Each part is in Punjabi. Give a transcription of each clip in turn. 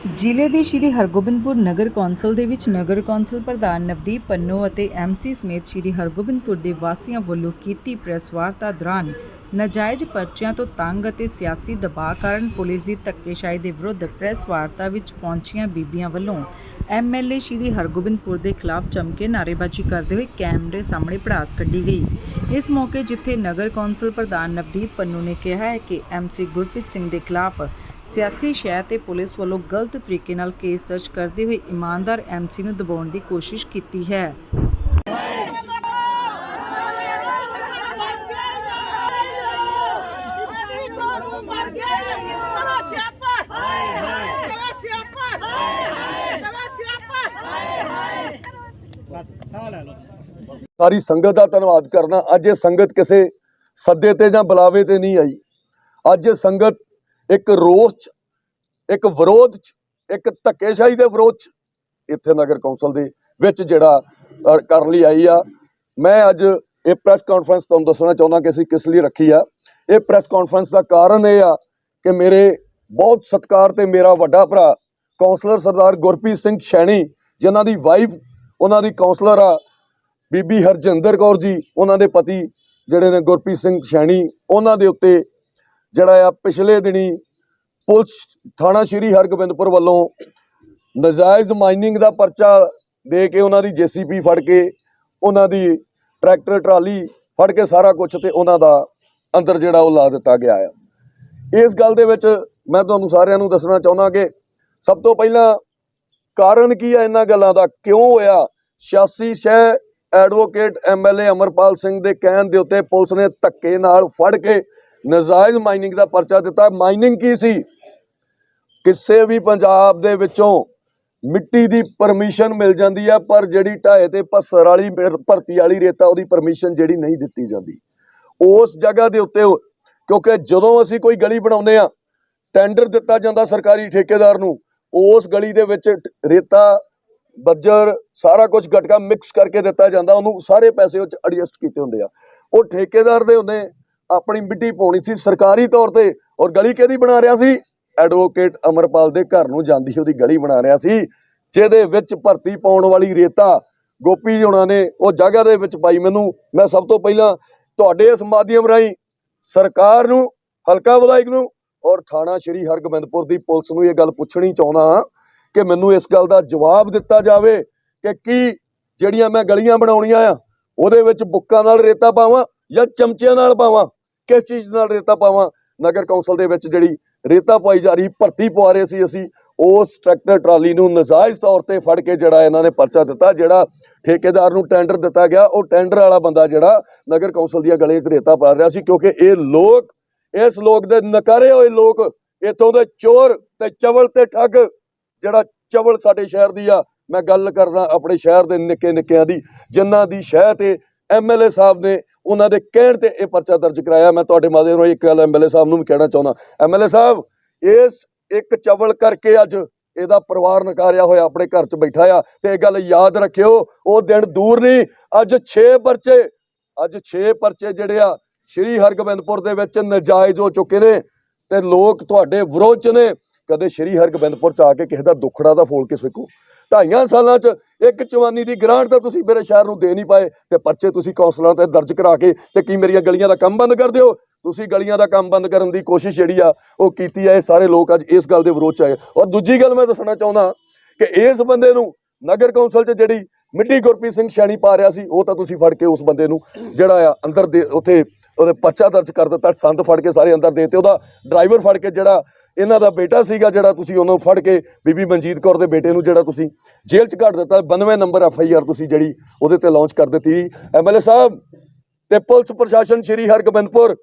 ਜ਼ਿਲ੍ਹੇ ਦੇ ਸ਼੍ਰੀ ਹਰਗੋਬਿੰਦਪੁਰ ਨਗਰ ਕੌਂਸਲ ਦੇ ਵਿੱਚ ਨਗਰ ਕੌਂਸਲ ਪ੍ਰਧਾਨ ਨਵਦੀਪ ਪੰਨੋ ਅਤੇ ਐਮਸੀ ਸਮੇਤ ਸ਼੍ਰੀ ਹਰਗੋਬਿੰਦਪੁਰ ਦੇ ਵਾਸੀਆਂ ਵੱਲੋਂ ਕੀਤੀ ਪ੍ਰੈਸ ਵਾਰਤਾ ਦੌਰਾਨ ਨਾਜਾਇਜ਼ ਪਰਚਿਆਂ ਤੋਂ ਤੰਗ ਅਤੇ ਸਿਆਸੀ ਦਬਾਅ ਕਾਰਨ ਪੁਲਿਸ ਦੀ ਧੱਕੇਸ਼ਾਹੀ ਦੇ ਵਿਰੁੱਧ ਪ੍ਰੈਸ ਵਾਰਤਾ ਵਿੱਚ ਪਹੁੰਚੀਆਂ ਬੀਬੀਆਂ ਵੱਲੋਂ ਐਮਐਲਏ ਸ਼੍ਰੀ ਹਰਗੋਬਿੰਦਪੁਰ ਦੇ ਖਿਲਾਫ ਚਮਕੇ ਨਾਅਰੇਬਾਜ਼ੀ ਕਰਦੇ ਹੋਏ ਕੈਮਰੇ ਸਾਹਮਣੇ ਪੜਾਸ ਕੱਢੀ ਗਈ। ਇਸ ਮੌਕੇ ਜਿੱਥੇ ਨਗਰ ਕੌਂਸਲ ਪ੍ਰਧਾਨ ਨਵਦੀਪ ਪੰਨੂ ਨੇ ਕਿਹਾ ਹੈ ਕਿ ਐਮਸੀ ਗੁਰਪ੍ਰੀਤ ਸਿੰਘ ਦੇ ਖਿਲਾਫ ਸਿਆਸੀ ਸ਼ਹਿ ਤੇ ਪੁਲਿਸ ਵੱਲੋਂ ਗਲਤ ਤਰੀਕੇ ਨਾਲ ਕੇਸ ਦਰਜ ਕਰਦੇ ਹੋਏ ਇਮਾਨਦਾਰ ਐਮਸੀ ਨੂੰ ਦਬਾਉਣ ਦੀ ਕੋਸ਼ਿਸ਼ ਕੀਤੀ ਹੈ। ਸਾਰੀ ਸੰਗਤ ਦਾ ਧੰਨਵਾਦ ਕਰਨਾ। ਅੱਜ ਇਹ ਸੰਗਤ ਕਿਸੇ ਸੱਦੇ ਤੇ ਜਾਂ ਬੁਲਾਵੇ ਤੇ ਨਹੀਂ ਆਈ। ਅੱਜ ਇਹ ਸੰਗਤ ਇੱਕ ਰੋਸ ਚ, ਇੱਕ ਵਿਰੋਧ ਚ, ਇੱਕ ਧੱਕੇਸ਼ਾਹੀ ਦੇ ਵਿਰੋਧ ਚ ਇੱਥੇ ਨਗਰ ਕੌਂਸਲ ਦੇ ਵਿੱਚ ਜਿਹੜਾ ਕਰਨ ਲਈ ਆਈ ਆ। ਮੈਂ ਅੱਜ ਇਹ ਪ੍ਰੈਸ ਕਾਨਫਰੰਸ ਤੁਹਾਨੂੰ ਦੱਸਣਾ ਚਾਹੁੰਦਾ ਕਿ ਅਸੀਂ ਕਿਸ ਲਈ ਰੱਖੀ ਆ। ਇਹ ਪ੍ਰੈਸ ਕਾਨਫਰੰਸ ਦਾ ਕਾਰਨ ਇਹ ਆ ਕਿ ਮੇਰੇ ਬਹੁਤ ਸਤਿਕਾਰ ਤੇ ਮੇਰਾ ਵੱਡਾ ਭਰਾ ਕਾਉਂਸਲਰ ਸਰਦਾਰ ਗੁਰਪ੍ਰੀਤ ਸਿੰਘ ਸ਼ੈਣੀ ਜਿਨ੍ਹਾਂ ਦੀ ਵਾਈਫ ਉਹਨਾਂ ਦੀ ਕਾਉਂਸਲਰ ਆ, ਬੀਬੀ ਹਰਜਿੰਦਰ ਕੌਰ ਜੀ, ਉਹਨਾਂ ਦੇ ਪਤੀ ਜਿਹੜੇ ਨੇ ਗੁਰਪ੍ਰੀਤ ਸਿੰਘ ਸ਼ੈਣੀ ਉਹਨਾਂ ਦੇ ਉੱਤੇ ਜਿਹੜਾ ਆ ਪਿਛਲੇ ਦਿਨੀ ਪੁਲਿਸ ਥਾਣਾ ਸ਼੍ਰੀ ਹਰਗੋਬਿੰਦਪੁਰ ਵੱਲੋਂ ਨਜਾਇਜ਼ ਮਾਈਨਿੰਗ ਦਾ ਪਰਚਾ ਦੇ ਕੇ ਉਹਨਾਂ ਦੀ ਜੀਸੀਪੀ ਫੜ ਕੇ, ਉਹਨਾਂ ਦੀ ਟਰੈਕਟਰ, ਟਰਾਲੀ ਫੜ ਕੇ ਸਾਰਾ ਕੁਝ ਤੇ ਉਹਨਾਂ ਦਾ ਅੰਦਰ ਜਿਹੜਾ ਉਹ ਲਾ ਦਿੱਤਾ ਗਿਆ ਆ। ਇਸ ਗੱਲ ਦੇ ਵਿੱਚ ਮੈਂ ਤੁਹਾਨੂੰ ਸਾਰਿਆਂ ਨੂੰ ਦੱਸਣਾ ਚਾਹੁੰਦਾ ਕਿ ਸਭ ਤੋਂ ਪਹਿਲਾਂ ਕਾਰਨ ਕੀ ਆ ਇਹਨਾਂ ਗੱਲਾਂ ਦਾ? ਕਿਉਂ ਹੋਇਆ? 86 ਸ਼ਹਿ ਐਡਵੋਕੇਟ ਐਮਐਲਏ ਅਮਰਪਾਲ ਸਿੰਘ ਦੇ ਕਹਿਣ ਦੇ ਉੱਤੇ ਪੁਲਿਸ ਨੇ ਧੱਕੇ ਨਾਲ ਫੜ ਕੇ ਨਜਾਇਜ਼ ਮਾਈਨਿੰਗ ਦਾ ਪਰਚਾ ਦਿੱਤਾ। ਮਾਈਨਿੰਗ ਕੀ ਸੀ? ਕਿਸੇ ਵੀ ਪੰਜਾਬ ਦੇ ਵਿੱਚੋਂ ਮਿੱਟੀ ਦੀ ਪਰਮਿਸ਼ਨ ਮਿਲ ਜਾਂਦੀ ਆ ਪਰ ਜਿਹੜੀ ਢਾਏ ਤੇ ਪੱਸਰ ਵਾਲੀ ਭਰਤੀ ਵਾਲੀ ਰੇਤਾ, ਉਹਦੀ ਪਰਮਿਸ਼ਨ ਜਿਹੜੀ ਨਹੀਂ ਦਿੱਤੀ ਜਾਂਦੀ। ਉਸ ਜਗ੍ਹਾ ਦੇ ਉੱਤੇ ਉਹ- ਕਿਉਂਕਿ ਜਦੋਂ ਅਸੀਂ ਕੋਈ ਗਲੀ ਬਣਾਉਂਦੇ ਆ ਟੈਂਡਰ ਦਿੱਤਾ ਜਾਂਦਾ ਸਰਕਾਰੀ ਠੇਕੇਦਾਰ ਨੂੰ, ਉਸ ਗਲੀ ਦੇ ਵਿੱਚ ਰੇਤਾ, ਬੱਜਰ, ਸਾਰਾ ਕੁਝ ਗਟਕਾ ਮਿਕਸ ਕਰਕੇ ਦਿੱਤਾ ਜਾਂਦਾ, ਉਹਨੂੰ ਸਾਰੇ ਪੈਸੇ ਉਹ ਚ ਐਡਜਸਟ ਕੀਤੇ ਹੁੰਦੇ ਆ। ਉਹ ਠੇਕੇਦਾਰ ਦੇ ਹੁੰਦੇ, ਆਪਣੀ ਮਿੱਟੀ ਪਾਉਣੀ ਸੀ ਸਰਕਾਰੀ ਤੌਰ ਤੇ, ਔਰ ਗਲੀ ਕਿਹਦੀ ਬਣਾ ਰਿਹਾ ਸੀ? ਐਡਵੋਕੇਟ ਅਮਰਪਾਲ ਦੇ ਘਰ ਨੂੰ ਜਾਂਦੀ ਉਹਦੀ ਗਲੀ ਬਣਾ ਰਿਹਾ ਸੀ, ਜਿਹਦੇ ਵਿੱਚ ਭਰਤੀ ਪਾਉਣ ਵਾਲੀ ਰੇਤਾ ਗੋਪੀ ਜੀ ਹੁਣਾਂ ਨੇ, ਉਹ ਜਗ੍ਹਾ ਦੇ ਵਿੱਚ ਪਾਈ ਮੈਨੂੰ। ਮੈਂ ਸਭ ਤੋਂ ਪਹਿਲਾਂ ਤੁਹਾਡੇ ਇਸ ਮਾਧਿਅਮ ਰਾਹੀਂ ਸਰਕਾਰ ਨੂੰ, ਹਲਕਾ ਵਿਧਾਇਕ ਨੂੰ ਔਰ ਥਾਣਾ ਸ਼੍ਰੀ ਹਰਗੋਬਿੰਦਪੁਰ ਦੀ ਪੁਲਿਸ ਨੂੰ ਇਹ ਗੱਲ ਪੁੱਛਣੀ ਚਾਹੁੰਦਾ ਹਾਂ ਕਿ ਮੈਨੂੰ ਇਸ ਗੱਲ ਦਾ ਜਵਾਬ ਦਿੱਤਾ ਜਾਵੇ ਕਿ ਕੀ ਜਿਹੜੀਆਂ ਮੈਂ ਗਲੀਆਂ ਬਣਾਉਣੀਆਂ ਆ, ਉਹਦੇ ਵਿੱਚ ਬੁੱਕਾਂ ਨਾਲ ਰੇਤਾ ਪਾਵਾਂ ਜਾਂ ਚਮਚਿਆਂ ਨਾਲ ਪਾਵਾਂ? ਕਿਸ ਚੀਜ਼ ਨਾਲ ਰੇਤਾ ਪਾਵਾਂ? ਨਗਰ ਕੌਂਸਲ ਦੇ ਵਿੱਚ ਜਿਹੜੀ ਰੇਤਾ ਪਾਈ ਜਾ ਰਹੀ, ਭਰਤੀ ਪਵਾ ਰਹੇ ਸੀ ਅਸੀਂ। ਉਸ ਟਰੈਕਟਰ ਟਰਾਲੀ ਨੂੰ ਨਜਾਇਜ਼ ਤੌਰ ਤੇ ਫੜ ਕੇ ਜਿਹੜਾ ਇਹਨਾਂ ਨੇ ਪਰਚਾ ਦਿੱਤਾ, ਜਿਹੜਾ ਠੇਕੇਦਾਰ ਨੂੰ ਟੈਂਡਰ ਦਿੱਤਾ ਗਿਆ। ਉਹ ਟੈਂਡਰ ਵਾਲਾ ਬੰਦਾ ਜਿਹੜਾ ਨਗਰ ਕੌਂਸਲ ਦੀਆਂ ਗਲੀਆਂ 'ਚ ਰੇਤਾ ਪਾ ਰਿਹਾ ਸੀ, ਕਿਉਂਕਿ ਇਹ ਲੋਕ, ਇਸ ਲੋਕ ਦੇ ਨਕਾਰੇ ਹੋਏ ਲੋਕ, ਇੱਥੋਂ ਦੇ ਚੋਰ ਤੇ ਚਵਲ ਤੇ ਠੱਗ, ਜਿਹੜਾ ਚਵਲ ਸਾਡੇ ਸ਼ਹਿਰ ਦੀ ਆ। ਮੈਂ ਗੱਲ ਕਰਦਾ ਆਪਣੇ ਸ਼ਹਿਰ ਦੇ ਨਿੱਕੇ ਨਿੱਕਿਆਂ ਦੀ, ਜਿਨ੍ਹਾਂ ਦੀ ਸ਼ਹਿ ਤੇ ਐਮਐਲਏ ਸਾਹਿਬ ਨੇ ਉਹਨਾਂ ਦੇ ਕਹਿਣ ਤੇ ਇਹ ਪਰਚਾ ਦਰਜ ਕਰਾਇਆ। ਮੈਂ ਤੁਹਾਡੇ ਮਾਧਿਅਮ ਰਾਹੀਂ ਇੱਕ ਗੱਲ ਐਮਐਲਏ ਸਾਹਿਬ ਨੂੰ ਵੀ ਕਹਿਣਾ ਚਾਹੁੰਦਾ। ਐਮਐਲਏ ਸਾਹਿਬ, ਇਸ ਇੱਕ ਚਵਲ ਕਰਕੇ ਅੱਜ ਇਹਦਾ ਪਰਿਵਾਰ ਨਕਾਰਿਆ ਹੋਇਆ, ਆਪਣੇ ਘਰ 'ਚ ਬੈਠਾ ਆ। ਤੇ ਇਹ ਗੱਲ ਯਾਦ ਰੱਖਿਓ, ਉਹ ਦਿਨ ਦੂਰ ਨਹੀਂ, ਅੱਜ 6 ਪਰਚੇ, ਅੱਜ 6 ਪਰਚੇ ਜਿਹੜੇ ਆ, ਸ਼੍ਰੀ ਹਰਗੋਬਿੰਦਪੁਰ ਦੇ ਵਿੱਚ ਨਜਾਇਜ਼ ਹੋ ਚੁੱਕੇ ਨੇ ਤੇ ਲੋਕ ਤੁਹਾਡੇ ਵਿਰੋਧ 'ਚ ਨੇ। ਕਦੇ ਸ਼੍ਰੀ ਹਰਗੋਬਿੰਦਪੁਰ 'ਚ ਆ ਕੇ ਕਿਸੇ ਦਾ ਦੁੱਖੜਾ ਦਾ ਫੋਲ ਕੇ ਸਿੱਖੋ ਢਾਈਆਂ ਸਾਲਾਂ 'ਚ ਇੱਕ ਚਵਾਨੀ ਦੀ ਗ੍ਰਾਂਟ ਤਾਂ ਤੁਸੀਂ ਮੇਰੇ ਸ਼ਹਿਰ ਨੂੰ ਦੇ ਨਹੀਂ ਪਾਏ ਤੇ ਪਰਚੇ ਤੁਸੀਂ ਕੌਂਸਲਰਾਂ ਤੇ ਦਰਜ ਕਰਾ ਕੇ ਤੇ ਕੀ ਮੇਰੀਆਂ ਗਲੀਆਂ ਦਾ ਕੰਮ ਬੰਦ ਕਰ ਦਿਓ? ਤੁਸੀਂ ਗਲੀਆਂ ਦਾ ਕੰਮ ਬੰਦ ਕਰਨ ਦੀ ਕੋਸ਼ਿਸ਼ ਜਿਹੜੀ ਆ, ਉਹ ਕੀਤੀ ਆ, ਇਹ ਸਾਰੇ ਲੋਕ ਅੱਜ ਇਸ ਗੱਲ ਦੇ ਵਿਰੋਧ 'ਚ ਆਏ। ਔਰ ਦੂਜੀ ਗੱਲ ਮੈਂ ਦੱਸਣਾ ਚਾਹੁੰਦਾ ਕਿ ਇਸ ਬੰਦੇ ਨੂੰ ਨਗਰ ਕੌਂਸਲ 'ਚ ਜਿਹੜੀ ਮਿੱਟੀ ਗੁਰਪ੍ਰੀਤ ਸਿੰਘ ਸ਼ੈਣੀ ਪਾ ਰਿਹਾ ਸੀ, ਉਹ ਤਾਂ ਤੁਸੀਂ ਫੜ ਕੇ ਉਸ ਬੰਦੇ ਨੂੰ ਜਿਹੜਾ ਆ ਅੰਦਰ ਦੇ, ਉੱਥੇ ਉਹਦੇ ਪਰਚਾ ਦਰਜ ਕਰ ਦਿੱਤਾ, ਸੰਦ ਫੜ ਕੇ ਸਾਰੇ ਅੰਦਰ ਦੇਤੇ, ਉਹਦਾ ਡਰਾਈਵਰ ਫੜ ਕੇ ਜਿਹੜਾ ਇਹਨਾਂ ਦਾ ਬੇਟਾ ਸੀਗਾ ਜਿਹੜਾ ਤੁਸੀਂ ਉਹਨੂੰ ਫੜ ਕੇ ਬੀਬੀ ਮਨਜੀਤ ਕੌਰ ਦੇ ਬੇਟੇ ਨੂੰ ਜਿਹੜਾ ਤੁਸੀਂ ਜੇਲ੍ਹ 'ਚ ਕੱਢ ਦਿੱਤਾ 92 ਨੰਬਰ ਐਫ ਆਈ ਆਰ ਤੁਸੀਂ ਜਿਹੜੀ ਉਹਦੇ ਤੇ ਲਾਂਚ ਕਰ ਦਿੱਤੀ ਐਮਐਲਏ ਸਾਹਿਬ ਤੇ ਪੁਲਿਸ ਪ੍ਰਸ਼ਾਸਨ ਸ਼੍ਰੀ ਹਰਗੋਬਿੰਦਪੁਰ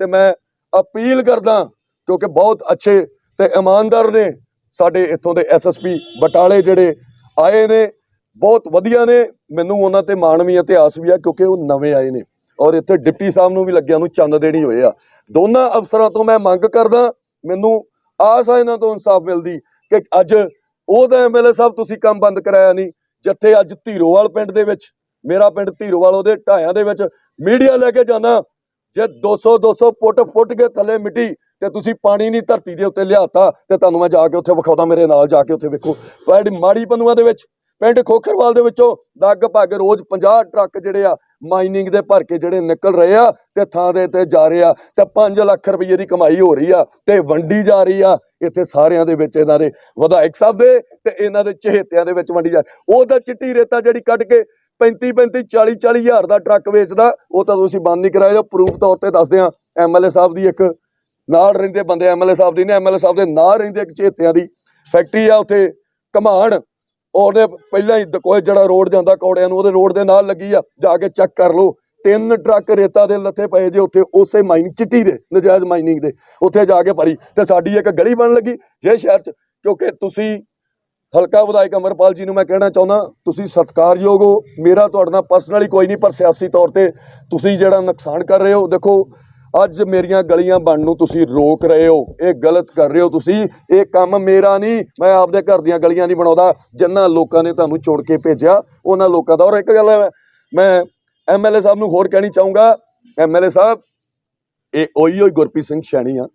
ਤੇ ਮੈਂ ਅਪੀਲ ਕਰਦਾ ਕਿਉਂਕਿ ਬਹੁਤ ਅੱਛੇ ਤੇ ਇਮਾਨਦਾਰ ਨੇ ਸਾਡੇ ਇੱਥੋਂ ਦੇ ਐਸਐਸਪੀ ਬਟਾਲੇ ਜਿਹੜੇ ਆਏ ਨੇ, ਬਹੁਤ ਵਧੀਆ ਨੇ, ਮੈਨੂੰ ਉਹਨਾਂ ਤੇ ਮਾਣ ਵੀ, ਇਤਿਹਾਸ ਵੀ ਆ ਕਿਉਂਕਿ ਉਹ ਨਵੇਂ ਆਏ ਨੇ। ਔਰ ਇੱਥੇ ਡਿਪਟੀ ਸਾਹਿਬ ਨੂੰ ਵੀ ਲੱਗਿਆ ਨੂੰ ਚੰਦ ਦੇਣੀ ਹੋਏ ਆ। ਦੋਨਾਂ ਅਫਸਰਾਂ ਤੋਂ ਮੈਂ ਮੰਗ ਕਰਦਾ ਮੈਨੂੰ ਆਸ ਆ ਇਹਨਾਂ ਤੋਂ ਇਨਸਾਫ ਮਿਲਦੀ ਕਿ ਅੱਜ ਉਹ ਐਮਐਲਏ ਸਾਹਿਬ ਤੁਸੀਂ ਕੰਮ ਬੰਦ ਕਰਾਇਆ ਨਹੀਂ, ਜਿੱਥੇ ਅੱਜ ਧੀਰੋਵਾਲ ਪਿੰਡ ਦੇ ਵਿੱਚ, ਮੇਰਾ ਪਿੰਡ ਧੀਰੋਵਾਲ ਉਹਦੇ ਢਾਇਆਂ ਦੇ ਵਿੱਚ ਮੀਡੀਆ ਲੈ ਕੇ ਜਾਣਾ ਜੇ 200 200 ਫੁੱਟ ਫੁੱਟ ਕੇ ਥੱਲੇ ਮਿੱਟੀ ਤੇ ਤੁਸੀਂ ਪਾਣੀ ਨਹੀਂ ਧਰਤੀ ਦੇ ਉੱਤੇ ਲਿਆਤਾ ਤੇ ਤੁਹਾਨੂੰ ਮੈਂ ਜਾ ਕੇ ਉੱਥੇ ਵਿਖਾਉਂਦਾ, ਮੇਰੇ ਨਾਲ ਜਾ ਕੇ ਉੱਥੇ ਵੇਖੋ। ਤੁਹਾਡੀ ਮਾੜੀ ਪੰਨੂਆਂ ਦੇ ਵਿੱਚ, ਪਿੰਡ ਖੋਖਰਵਾਲ ਦੇ ਵਿੱਚੋਂ ਲਗਭਗ ਰੋਜ਼ 50 ਟਰੱਕ ਜਿਹੜੇ ਆ ਮਾਈਨਿੰਗ ਦੇ ਭਰ ਕੇ ਜਿਹੜੇ ਨਿਕਲ ਰਹੇ ਆ ਤੇ ਥਾਂ ਦੇ ਤੇ ਜਾ ਰਹੇ ਆ ਤੇ 5 ਲੱਖ ਰੁਪਏ ਦੀ ਕਮਾਈ ਹੋ ਰਹੀ ਆ ਤੇ ਵੰਡੀ ਜਾ ਰਹੀ ਆ, ਇੱਥੇ ਸਾਰਿਆਂ ਦੇ ਵਿੱਚ ਇਹਨਾਂ ਦੇ ਵਿਧਾਇਕ ਸਾਹਿਬ ਦੇ ਤੇ ਇਹਨਾਂ ਦੇ ਚਹੇਤਿਆਂ ਦੇ ਵਿੱਚ ਵੰਡੀ ਜਾ ਉਹ ਤਾਂ ਚਿੱਟੀ ਰੇਤਾ ਜਿਹੜੀ ਕੱਢ ਕੇ 35 35 40 40 ਹਜ਼ਾਰ ਦਾ ਟਰੱਕ ਵੇਚਦਾ, ਉਹ ਤਾਂ ਤੁਸੀਂ ਬੰਦ ਨਹੀਂ ਕਰਾਇਆ। ਪ੍ਰੂਫ ਤੌਰ ਤੇ ਦੱਸਦੇ ਆ ਐਮਐਲਏ ਸਾਹਿਬ ਦੀ ਇੱਕ ਨਾਲ ਰਹਿੰਦੇ ਬੰਦੇ ਐਮਐਲਏ ਸਾਹਿਬ ਦੀ ਨੇ ਐਮਐਲਏ ਸਾਹਿਬ ਦੇ ਨਾਲ ਰਹਿੰਦੇ ਇੱਕ ਚੇਤਿਆਂ ਦੀ ਫੈਕਟਰੀ ਆ ਉੱਥੇ ਕਮਾਣ ਉਹਦੇ ਪਹਿਲਾਂ ਹੀ ਕੋਈ ਜਿਹੜਾ ਰੋਡ ਜਾਂਦਾ ਕੌੜਿਆਂ ਨੂੰ, ਉਹਦੇ ਰੋਡ ਦੇ ਨਾਲ ਲੱਗੀ ਆ, ਜਾ ਕੇ ਚੈੱਕ ਕਰ ਲਓ। ਤਿੰਨ ਟਰੱਕ ਰੇਤਾ ਦੇ ਲੱਥੇ ਪਏ ਜੇ ਉੱਥੇ, ਉਸੇ ਮਾਈਨਿੰਗ ਚਿੱਟੀ ਦੇ, ਨਜਾਇਜ਼ ਮਾਈਨਿੰਗ ਦੇ, ਉੱਥੇ ਜਾ ਕੇ ਭਰੀ। ਤੇ ਸਾਡੀ ਇੱਕ ਗਲੀ ਬਣ ਲੱਗੀ, ਜੇ ਸ਼ਹਿਰ ਚ, ਕਿਉਂਕਿ ਤੁਸੀਂ ਹਲਕਾ ਵਿਧਾਇਕ ਅਮਰਪਾਲ ਜੀ ਨੂੰ ਮੈਂ ਕਹਿਣਾ ਚਾਹੁੰਦਾ, ਤੁਸੀਂ ਸਤਿਕਾਰਯੋਗ ਹੋ। ਮੇਰਾ ਤੁਹਾਡੇ ਨਾਲ ਪਰਸਨਲੀ ਕੋਈ ਨਹੀਂ, ਪਰ ਸਿਆਸੀ ਤੌਰ ਤੇ ਤੁਸੀਂ ਜਿਹੜਾ ਨੁਕਸਾਨ ਕਰ ਰਹੇ ਹੋ, ਦੇਖੋ ਅੱਜ ਮੇਰੀਆਂ ਗਲੀਆਂ ਬਣਨ ਨੂੰ ਤੁਸੀਂ ਰੋਕ ਰਹੇ ਹੋ ਇਹ ਗਲਤ ਕਰ ਰਹੇ ਹੋ ਤੁਸੀਂ ਇਹ ਕੰਮ ਮੇਰਾ ਨਹੀਂ ਮੈਂ ਆਪਦੇ ਘਰ ਦੀਆਂ ਗਲੀਆਂ ਨਹੀਂ ਬਣਾਉਂਦਾ ਜਿੰਨਾ ਲੋਕਾਂ ਨੇ ਤੁਹਾਨੂੰ ਚੁਣ ਕੇ ਭੇਜਿਆ ਉਹਨਾਂ ਲੋਕਾਂ ਦਾ। ਔਰ ਇੱਕ ਗੱਲ ਹੈ, ਮੈਂ ਐਮਐਲਏ ਸਾਹਿਬ ਨੂੰ ਹੋਰ ਕਹਿਣੀ ਚਾਹੂੰਗਾ ਐਮਐਲਏ ਸਾਹਿਬ ਇਹ ਉਹੀ ਹੋਈ ਗੁਰਪ੍ਰੀਤ ਸਿੰਘ ਸ਼ੈਣੀ ਆ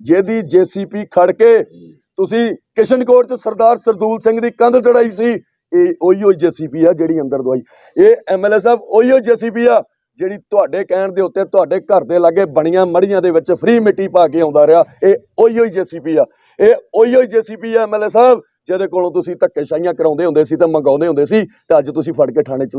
ਜਿਹਦੀ ਜੀਸੀਪੀ ਖੜ ਕੇ ਤੁਸੀਂ ਕਿਸ਼ਨਕੋਟ ਚ ਸਰਦਾਰ ਸਰਦੂਲ ਸਿੰਘ ਦੀ ਕੰਧ ਚੜਾਈ ਸੀ ਇਹ ਉਹੀ ਹੋਈ ਜੀਸੀਪੀ ਆ ਜਿਹੜੀ ਅੰਦਰ ਦਵਾਈ। ਇਹ ਐਮਐਲਏ ਸਾਹਿਬ ਉਹੀ ਹੋਈ ਜੀਸੀਪੀ ਆ। ਜਿਹੜੀ ਤੁਹਾਡੇ ਕਹਿਣ ਦੇ ਉੱਤੇ ਤੁਹਾਡੇ ਘਰ ਦੇ ਲਾਗੇ ਬਣੀਆਂ ਮੜੀਆਂ ਦੇ ਵਿੱਚ ਫ੍ਰੀ ਮਿੱਟੀ ਪਾ ਕੇ ਆਉਂਦਾ ਰਿਹਾ, ਇਹ ਉਹੀ ਹੋਈ ਜੀਸੀਪੀ ਆ। ਇਹ ਉਹੀ ਹੋਈ ਜੀਸੀਪੀ ਆ ਐਮਐਲਏ ਸਾਹਿਬ, ਜਿਹਦੇ ਕੋਲੋਂ ਤੁਸੀਂ ਧੱਕੇਸ਼ਾਹੀਆਂ ਕਰਾਉਂਦੇ ਹੁੰਦੇ ਸੀ ਤੇ ਮੰਗਾਉਂਦੇ ਹੁੰਦੇ ਸੀ ਤੇ ਅੱਜ ਤੁਸੀਂ ਫੜ ਕੇ ਥਾਣੇ ਚ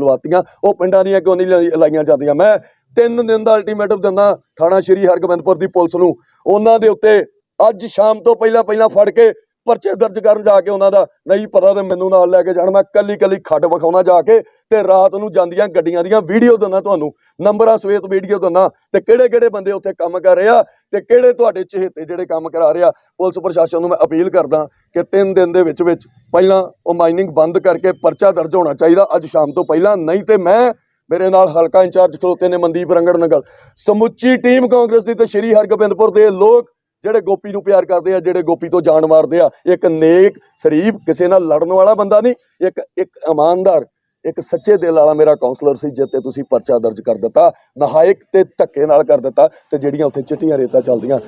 ਉਹ ਪਿੰਡਾਂ ਦੀਆਂ ਕਿਉਂ ਨਹੀਂ ਲਾਈ- ਲਾਈਆਂ ਜਾਂਦੀਆਂ? ਮੈਂ ਤਿੰਨ ਦਿਨ ਦਾ ਅਲਟੀਮੇਟਮ ਦਿੰਦਾ ਥਾਣਾ ਸ਼੍ਰੀ ਹਰਗੋਬਿੰਦਪੁਰ ਦੀ ਪੁਲਿਸ ਨੂੰ। ਉਹਨਾਂ ਦੇ ਉੱਤੇ ਅੱਜ ਸ਼ਾਮ ਤੋਂ ਪਹਿਲਾਂ ਪਹਿਲਾਂ ਫੜ ਕੇ ਪਰਚੇ ਦਰਜ ਕਰਨ ਜਾ ਕੇ ਉਹਨਾਂ ਦਾ ਨਹੀਂ ਪਤਾ ਤੇ ਮੈਨੂੰ ਨਾਲ ਲੈ ਕੇ ਜਾਣ। ਮੈਂ ਕੱਲੀ ਕੱਲੀ ਖੱਡ ਵਿਖਾਉਣਾ ਜਾ ਕੇ ਤੇ ਰਾਤ ਨੂੰ ਜਾਂਦੀਆਂ ਗੱਡੀਆਂ ਦੀਆਂ ਵੀਡੀਓ ਦਿੰਦਾ ਤੁਹਾਨੂੰ। ਨੰਬਰਾਂ ਸਵੇਤ ਵੀਡੀਓ ਦਿੰਦਾ ਤੇ ਕਿਹੜੇ ਕਿਹੜੇ ਬੰਦੇ ਉੱਥੇ ਕੰਮ ਕਰ ਰਹੇ ਆ ਤੇ ਕਿਹੜੇ ਤੁਹਾਡੇ ਚਹੇਤੇ ਜਿਹੜੇ ਕੰਮ ਕਰਾ ਰਹੇ ਆ ਪੁਲਿਸ ਪ੍ਰਸ਼ਾਸਨ ਨੂੰ ਮੈਂ ਅਪੀਲ ਕਰਦਾ ਕਿ ਤਿੰਨ ਦਿਨ ਦੇ ਵਿੱਚ ਵਿੱਚ ਪਹਿਲਾਂ ਉਹ ਮਾਈਨਿੰਗ ਬੰਦ ਕਰਕੇ ਪਰਚਾ ਦਰਜ ਹੋਣਾ ਚਾਹੀਦਾ। ਅੱਜ ਸ਼ਾਮ ਤੋਂ ਪਹਿਲਾਂ, ਨਹੀਂ ਤੇ ਮੈਂ ਮੇਰੇ ਨਾਲ ਹਲਕਾ ਇੰਚਾਰਜ ਖਲੋਤੇ ਨੇ ਮਨਦੀਪ ਰੰਗੜ ਨਗਲ ਸਮੁੱਚੀ ਟੀਮ ਕਾਂਗਰਸ ਦੀ ਤੇ ਸ਼੍ਰੀ ਹਰਗੋਬਿੰਦਪੁਰ ਦੇ ਲੋਕ ਜਿਹੜੇ ਗੋਪੀ ਨੂੰ ਪਿਆਰ ਕਰਦੇ ਆ, ਜਿਹੜੇ ਗੋਪੀ ਤੋਂ ਜਾਨ ਮਾਰਦੇ ਆ, ਇੱਕ ਨੇਕ, ਸ਼ਰੀਫ, ਕਿਸੇ ਨਾਲ ਲੜਨ ਵਾਲਾ ਬੰਦਾ ਨਹੀਂ, ਇੱਕ ਇੱਕ ਇਮਾਨਦਾਰ, ਇੱਕ ਸੱਚੇ ਦਿਲ ਵਾਲਾ ਮੇਰਾ ਕਾਉਂਸਲਰ ਸੀ ਜਿੱਤੇ ਤੁਸੀਂ ਪਰਚਾ ਦਰਜ ਕਰ ਦਿੱਤਾ ਨਹਾਇਕ ਤੇ ਧੱਕੇ ਨਾਲ ਕਰ ਦਿੱਤਾ, ਤੇ ਜਿਹੜੀਆਂ ਉੱਥੇ ਚਿੱਟੀਆਂ ਰੇਤਾਂ ਚੱਲਦੀਆਂ।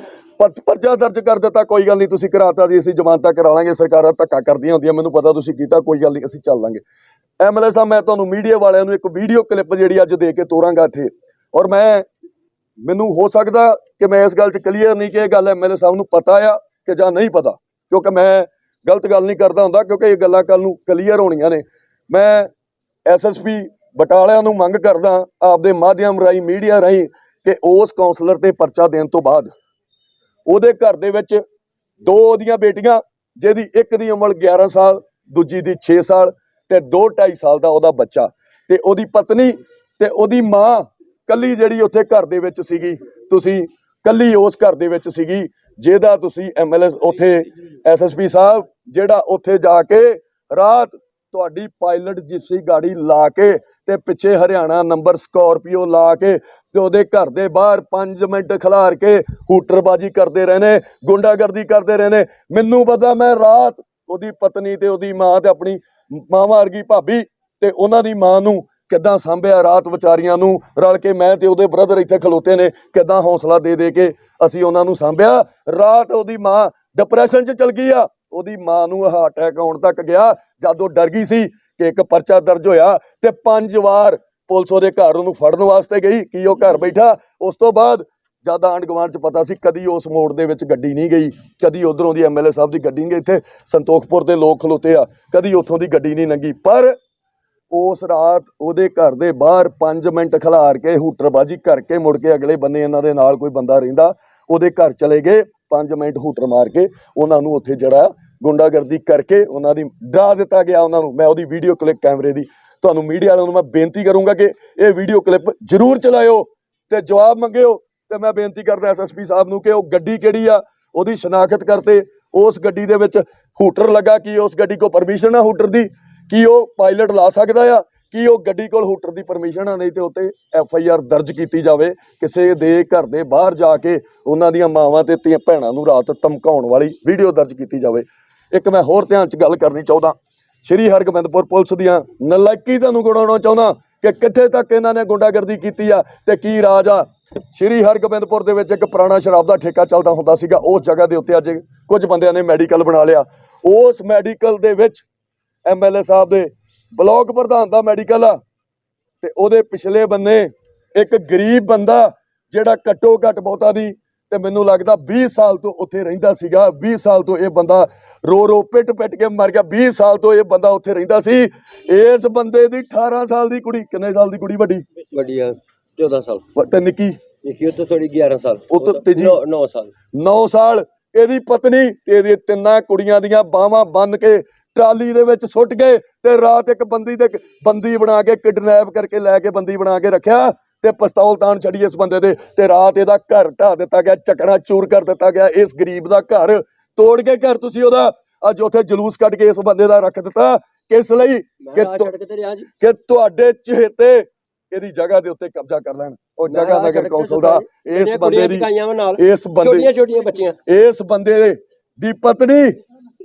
ਪਰਚਾ ਦਰਜ ਕਰ ਦਿੱਤਾ, ਕੋਈ ਗੱਲ ਨਹੀਂ, ਤੁਸੀਂ ਕਰਾਤਾ ਜੀ, ਅਸੀਂ ਜ਼ਮਾਨਤਾਂ ਕਰਾ ਲਾਂਗੇ, ਸਰਕਾਰਾਂ ਧੱਕਾ ਕਰਦੀਆਂ ਹੁੰਦੀਆਂ, ਮੈਨੂੰ ਪਤਾ ਤੁਸੀਂ ਕੀਤਾ, ਕੋਈ ਗੱਲ ਨਹੀਂ, ਅਸੀਂ ਚੱਲ ਲਾਂਗੇ। ਐਮਐਲਏ ਸਾਹਿਬ, ਮੈਂ ਤੁਹਾਨੂੰ ਮੀਡੀਆ ਵਾਲਿਆਂ ਨੂੰ ਇੱਕ ਵੀਡੀਓ ਕਲਿੱਪ ਜਿਹੜੀ ਅੱਜ ਦੇ ਕੇ ਤੋਰਾਂਗਾ ਇੱਥੇ, ਔਰ ਮੈਂ ਮੈਨੂੰ ਹੋ ਸਕਦਾ ਕਿ ਮੈਂ ਇਸ ਗੱਲ 'ਚ ਕਲੀਅਰ ਨਹੀਂ ਕਿ ਇਹ ਗੱਲ ਐਮਐਲਏ ਸਾਹਿਬ ਨੂੰ ਪਤਾ ਆ ਕਿ ਜਾਂ ਨਹੀਂ ਪਤਾ। ਕਿਉਂਕਿ ਮੈਂ ਗਲਤ ਗੱਲ ਨਹੀਂ ਕਰਦਾ ਹੁੰਦਾ, ਕਿਉਂਕਿ ਇਹ ਗੱਲਾਂ ਕੱਲ ਨੂੰ ਕਲੀਅਰ ਹੋਣੀਆਂ ਨੇ। ਮੈਂ ਐਸਐਸਪੀ ਬਟਾਲਿਆਂ ਨੂੰ ਮੰਗ ਕਰਦਾ, ਆਪਦੇ ਮਾਧਿਅਮ ਰਾਹੀਂ ਮੀਡੀਆ ਰਾਹੀਂ ਕਿ ਉਸ ਕਾਉਂਸਲਰ ਤੇ ਪਰਚਾ ਦੇਣ ਤੋਂ ਬਾਅਦ ਉਹਦੇ ਘਰ ਦੇ ਵਿੱਚ ਦੋ ਉਹਦੀਆਂ ਬੇਟੀਆਂ, ਜਿਹਦੀ ਇੱਕ ਦੀ ਉਮਰ 11 ਸਾਲ, ਦੂਜੀ ਦੀ 6 ਸਾਲ ਤੇ 2 2.5 ਸਾਲ ਦਾ ਉਹਦਾ ਬੱਚਾ। ਤੇ ਉਹਦੀ ਪਤਨੀ ਤੇ ਉਹਦੀ ਮਾਂ ਕੱਲੀ ਜਿਹੜੀ ਉੱਥੇ ਘਰ ਦੇ ਵਿੱਚ ਸੀਗੀ, ਤੁਸੀਂ ਕੱਲੀ ਉਸ ਘਰ ਦੇ ਵਿੱਚ ਸੀਗੀ, ਜਿਹਦਾ ਤੁਸੀਂ ਐਮਐਲਏ ਉੱਥੇ ਐਸਐਸਪੀ ਸਾਹਿਬ, ਜਿਹੜਾ ਉੱਥੇ ਜਾ ਕੇ ਰਾਤ ਤੁਹਾਡੀ ਪਾਇਲਟ ਜਿਪਸੀ ਗਾੜੀ ਲਾ ਕੇ ਤੇ ਪਿੱਛੇ ਹਰਿਆਣਾ ਨੰਬਰ ਸਕੋਰਪੀਓ ਲਾ ਕੇ ਤੇ ਉਹਦੇ ਘਰ ਦੇ ਬਾਹਰ 5 ਮਿੰਟ ਖਿਲਾਰ ਕੇ ਹੂਟਰਬਾਜੀ ਕਰਦੇ ਰਹੇ ਨੇ, ਗੁੰਡਾਗਰਦੀ ਕਰਦੇ ਰਹੇ ਨੇ। ਮੈਨੂੰ ਪਤਾ ਮੈਂ ਰਾਤ ਉਹਦੀ ਪਤਨੀ ਤੇ ਉਹਦੀ ਮਾਂ ਤੇ ਆਪਣੀ ਮਾਂ ਵਰਗੀ ਭਾਬੀ ਤੇ ਉਹਨਾਂ ਦੀ ਮਾਂ ਨੂੰ ਕਿੱਦਾਂ ਸੰਭਿਆ ਰਾਤ ਵਿਚਾਰੀਆਂ ਨੂੰ ਰਲ ਕੇ ਮੈਂ ਤੇ ਉਹਦੇ ਬ੍ਰਦਰ ਇੱਥੇ ਖਲੋਤੇ ਨੇ, ਕਿੱਦਾਂ ਹੌਸਲਾ ਦੇ ਦੇ ਕੇ ਅਸੀਂ ਉਹਨਾਂ ਨੂੰ ਸੰਭਿਆ। ਰਾਤ ਉਹਦੀ ਮਾਂ ਡਿਪਰੈਸ਼ਨ 'ਚ ਚਲ ਗਈ ਆ। ਉਹਦੀ ਮਾਂ ਨੂੰ ਹਾਰਟ ਅਟੈਕ ਆਉਣ ਤੱਕ ਗਿਆ। ਜਦ ਉਹ ਡਰ ਗਈ ਸੀ ਕਿ ਇੱਕ ਪਰਚਾ ਦਰਜ ਹੋਇਆ ਤੇ ਪੰਜ ਵਾਰ ਪੁਲਿਸ ਉਹਦੇ ਘਰ ਉਹਨੂੰ ਫੜਨ ਵਾਸਤੇ ਗਈ, ਕਿ ਉਹ ਘਰ ਬੈਠਾ। ਉਸ ਤੋਂ ਬਾਅਦ ਜਦ ਆਂਢ ਗੁਆਂਢ ਚ ਪਤਾ ਸੀ ਕਦੀ ਉਸ ਮੋੜ ਦੇ ਵਿੱਚ ਗੱਡੀ ਨਹੀਂ ਗਈ, ਕਦੀ ਉਧਰੋਂ ਦੀ ਐਮਐਲਏ ਸਾਹਿਬ ਦੀ ਗੱਡੀ ਨਹੀਂ ਗਈ, ਇੱਥੇ ਸੰਤੋਖਪੁਰ ਦੇ ਲੋਕ ਖਲੋਤੇ ਆ, ਕਦੀ ਉੱਥੋਂ ਦੀ ਗੱਡੀ ਨਹੀਂ ਲੰਗੀ ਪਰ ਉਸ ਰਾਤ ਉਹਦੇ ਘਰ ਦੇ ਬਾਹਰ 5 ਮਿੰਟ ਖਿਲਾਰ ਕੇ ਹੂਟਰਬਾਜੀ ਕਰਕੇ ਮੁੜ ਕੇ ਅਗਲੇ ਬੰਨੇ ਇਹਨਾਂ ਦੇ ਨਾਲ ਕੋਈ ਬੰਦਾ ਰਹਿੰਦਾ, ਉਹਦੇ ਘਰ ਚਲੇ ਗਏ 5 ਮਿੰਟ ਹੂਟਰ ਮਾਰ ਕੇ ਉਹਨਾਂ ਨੂੰ ਉੱਥੇ ਜਿਹੜਾ ਗੁੰਡਾਗਰਦੀ ਕਰਕੇ ਉਹਨਾਂ ਦੀ ਡਰਾ ਦਿੱਤਾ ਗਿਆ ਉਹਨਾਂ ਨੂੰ, ਮੈਂ ਉਹਦੀ ਵੀਡੀਓ ਕਲਿੱਪ ਕੈਮਰੇ ਦੀ। ਤੁਹਾਨੂੰ ਮੀਡੀਆ ਵਾਲਿਆਂ ਨੂੰ ਮੈਂ ਬੇਨਤੀ ਕਰੂੰਗਾ ਕਿ ਇਹ ਵੀਡੀਓ ਕਲਿੱਪ ਜ਼ਰੂਰ ਚਲਾਇਓ ਤੇ ਜਵਾਬ ਮੰਗਿਓ ਤੇ ਮੈਂ ਬੇਨਤੀ ਕਰਦਾ ਐਸਐਸਪੀ ਸਾਹਿਬ ਨੂੰ ਕਿ ਉਹ ਗੱਡੀ ਕਿਹੜੀ ਆ, ਉਹਦੀ ਸ਼ਨਾਖਤ ਕਰਤੇ, ਉਸ ਗੱਡੀ ਦੇ ਵਿੱਚ ਹੂਟਰ ਲੱਗਾ ਕਿ, ਉਸ ਗੱਡੀ ਕੋ ਪਰਮਿਸ਼ਨ ਆ ਹੂਟਰ ਦੀ? ਕੀ ਉਹ ਪਾਇਲਟ ਲਾ ਸਕਦਾ ਆ? ਕੀ ਉਹ ਗੱਡੀ ਕੋਲ ਹੂਟਰ ਦੀ ਪਰਮਿਸ਼ਨ ਆ? ਨਹੀਂ ਤੇ ਉੱਤੇ ਐਫ ਆਈ ਆਰ ਦਰਜ ਕੀਤੀ ਜਾਵੇ। ਕਿਸੇ ਦੇ ਘਰ ਦੇ ਬਾਹਰ ਜਾ ਕੇ ਉਹਨਾਂ ਦੀਆਂ ਮਾਵਾਂ ਤੇ ਧੀਆਂ ਭੈਣਾਂ ਨੂੰ ਰਾਤ ਧਮਕਾਉਣ ਵਾਲੀ ਵੀਡੀਓ ਦਰਜ ਕੀਤੀ ਜਾਵੇ। ਇੱਕ ਮੈਂ ਹੋਰ ਧਿਆਨ ਚ ਗੱਲ ਕਰਨੀ ਚਾਹੁੰਦਾ। ਸ਼੍ਰੀ ਹਰਗੋਬਿੰਦਪੁਰ ਪੁਲਿਸ ਦੀਆਂ ਨਲਾਇਕੀ ਤੁਹਾਨੂੰ ਗੁਣਾਉਣਾ ਚਾਹੁੰਦਾ ਕਿ ਕਿੱਥੇ ਤੱਕ ਇਹਨਾਂ ਨੇ ਗੁੰਡਾਗਰਦੀ ਕੀਤੀ ਆ ਤੇ ਕੀ ਰਾਜ ਆ? ਸ਼੍ਰੀ ਹਰਗੋਬਿੰਦਪੁਰ ਦੇ ਵਿੱਚ ਇੱਕ ਪੁਰਾਣਾ ਸ਼ਰਾਬ ਦਾ ਠੇਕਾ ਚੱਲਦਾ ਹੁੰਦਾ ਸੀਗਾ। ਉਸ ਜਗ੍ਹਾ ਦੇ ਉੱਤੇ ਅੱਜ ਕੁਝ ਬੰਦਿਆਂ ਨੇ ਮੈਡੀਕਲ ਬਣਾ ਲਿਆ। ਉਸ ਮੈਡੀਕਲ ਦੇ ਵਿੱਚ ਐਮਐਲਏ ਸਾਹਿਬ ਦੇ ਬਲਾਕ ਪ੍ਰਧਾਨ ਦਾ ਮੈਡੀਕਲ ਆ। ਤੇ ਉਹਦੇ ਪਿਛਲੇ ਬੰਨੇ ਇੱਕ ਗਰੀਬ ਬੰਦਾ ਜਿਹੜਾ ਘੱਟੋ ਘੱਟ ਬਹੁਤਾ ਦੀ ਤੇ ਮੈਨੂੰ ਲੱਗਦਾ 20 ਸਾਲ ਤੋਂ ਉੱਥੇ ਰਹਿੰਦਾ ਸੀਗਾ। 20 ਸਾਲ ਤੋਂ ਇਹ ਬੰਦਾ ਰੋ ਰੋ ਪਿੱਟ ਪਿੱਟ ਕੇ ਮਰ ਗਿਆ। 20 ਸਾਲ ਤੋਂ ਇਹ ਬੰਦਾ ਉੱਥੇ ਰਹਿੰਦਾ ਸੀ। ਇਸ ਬੰਦੇ ਦੀ 18 ਸਾਲ ਦੀ ਕੁੜੀ ਕਿੰਨੇ ਸਾਲ ਦੀ ਕੁੜੀ ਵੱਡੀ? ਵੱਡੀ ਆ 14 ਸਾਲ। ਤੇ ਨਿੱਕੀ? ਨਿੱਕੀ ਉਹ ਤੋਂ ਥੋੜੀ 11 ਸਾਲ। ਉਹ ਤੋਂ ਤੀਜੀ? 9 ਸਾਲ। 9 ਸਾਲ। ਇਹਦੀ ਪਤਨੀ ਤੇ ਇਹਦੀ ਤਿੰਨਾਂ ਕੁੜੀਆਂ ਦੀਆਂ ਬਾਹਾਂ ਬੰਨ ਕੇ ਟਰਾਲੀ ਦੇ ਵਿੱਚ ਸੁੱਟ ਗਏ ਤੇ ਰਾਤ ਇੱਕ ਬੰਦੀ ਦੇ ਬੰਦੀ ਬਣਾ ਕੇ ਕਿਡਨੈਪ ਕਰਕੇ ਲੈ ਕੇ ਬੰਦੀ ਬਣਾ ਕੇ ਰੱਖਿਆ ਤੇ ਪਿਸਤੌਲ ਤਾਣ ਛੜੀ ਇਸ ਬੰਦੇ ਦੇ ਤੇ ਰਾਤ ਇਹਦਾ ਘਰ ਢਾ ਦਿੱਤਾ ਗਿਆ ਚੱਕਣਾ ਚੂਰ ਕਰ ਦਿੱਤਾ ਗਿਆ ਇਸ ਗਰੀਬ ਦਾ ਘਰ ਤੋੜ ਕੇ ਘਰ ਤੁਸੀਂ ਉਹਦਾ ਅੱਜ ਉੱਥੇ ਜਲੂਸ ਕੱਢ ਕੇ ਇਸ ਬੰਦੇ ਦਾ ਰੱਖ ਦਿੱਤਾ। ਕਿਸ ਲਈ? ਕਿ ਤੁਹਾਡੇ ਚਹੇਤੇ ਇਹਦੀ ਜਗ੍ਹਾ ਦੇ ਉੱਤੇ ਕਬਜ਼ਾ ਕਰ ਲੈਣ। ਉਹ ਜਗ੍ਹਾ ਨਗਰ ਕੌਂਸਲ ਦਾ ਇਸ ਬੰਦੇ ਦੀ ਇਸ ਬੰਦੇ ਛੋਟੀਆਂ ਛੋਟੀਆਂ ਬੱਚੀਆਂ। ਇਸ ਬੰਦੇ ਦੀ ਪਤਨੀ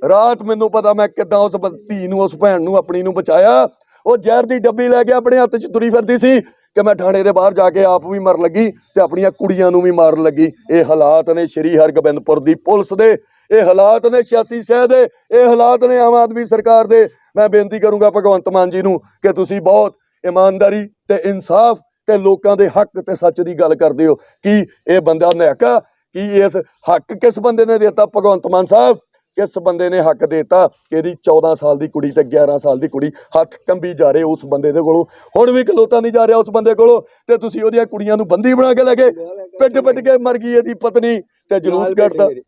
ਰਾਤ ਮੈਨੂੰ ਪਤਾ ਮੈਂ ਕਿਦਾਂ ਉਸ ਬੰ- ਧੀ ਨੂੰ, ਉਸ ਭੈਣ ਨੂੰ, ਆਪਣੀ ਨੂੰ ਬਚਾਇਆ। ਉਹ ਜ਼ਹਿਰ ਦੀ ਡੱਬੀ ਲੈ ਕੇ ਆਪਣੇ ਹੱਥ 'ਚ ਤੁਰੀ ਫਿਰਦੀ ਸੀ ਕਿ ਮੈਂ ਥਾਣੇ ਦੇ ਬਾਹਰ ਜਾ ਕੇ ਆਪ ਵੀ ਮਰਨ ਲੱਗੀ ਤੇ ਆਪਣੀਆਂ ਕੁੜੀਆਂ ਨੂੰ ਵੀ ਮਾਰਨ ਲੱਗੀ। ਇਹ ਹਾਲਾਤ ਨੇ ਸ਼੍ਰੀ ਹਰਗੋਬਿੰਦਪੁਰ ਦੀ ਪੁਲਿਸ ਦੇ। ਇਹ ਹਾਲਾਤ ਨੇ 86 ਸ਼ਹਿ ਦੇ। ਇਹ ਹਾਲਾਤ ਨੇ ਆਮ ਆਦਮੀ ਸਰਕਾਰ ਦੇ। ਮੈਂ ਬੇਨਤੀ ਕਰੂੰਗਾ ਭਗਵੰਤ ਮਾਨ ਜੀ ਨੂੰ ਕਿ ਤੁਸੀਂ ਬਹੁਤ ਇਮਾਨਦਾਰੀ ਤੇ ਇਨਸਾਫ ਤੇ ਲੋਕਾਂ ਦੇ ਹੱਕ ਤੇ ਸੱਚ ਦੀ ਗੱਲ ਕਰਦੇ ਹੋ। ਕਿ ਇਹ ਬੰਦਾ ਨਿਹਕਾ ਕੀ ਇਸ ਹੱਕ ਕਿਸ ਬੰਦੇ ਨੇ ਦਿੱਤਾ ਭਗਵੰਤ ਮਾਨ ਸਾਹਿਬ? ਕਿਸ ਬੰਦੇ ਨੇ ਹੱਕ ਦਿੱਤਾ ਕਿ ਇਹਦੀ 14 ਸਾਲ ਦੀ ਕੁੜੀ ਤੇ 11 ਸਾਲ ਦੀ ਕੁੜੀ ਹੱਥ ਕੰਬੀ ਜਾ ਰਹੇ ਉਸ ਬੰਦੇ ਦੇ ਕੋਲੋਂ? ਹੁਣ ਵੀ ਖਲੋਤਾ ਨਹੀਂ ਜਾ ਰਿਹਾ ਉਸ ਬੰਦੇ ਕੋਲੋਂ ਤੇ ਤੁਸੀਂ ਉਹਦੀਆਂ ਕੁੜੀਆਂ ਨੂੰ ਬੰਦੀ ਬਣਾ ਕੇ ਲੈ ਗਏ। ਪਿੱਟ ਪਿੱਟ ਕੇ ਮਰ ਗਈ ਇਹਦੀ ਪਤਨੀ ਤੇ ਜਲੂਸ ਮੇਰੇ।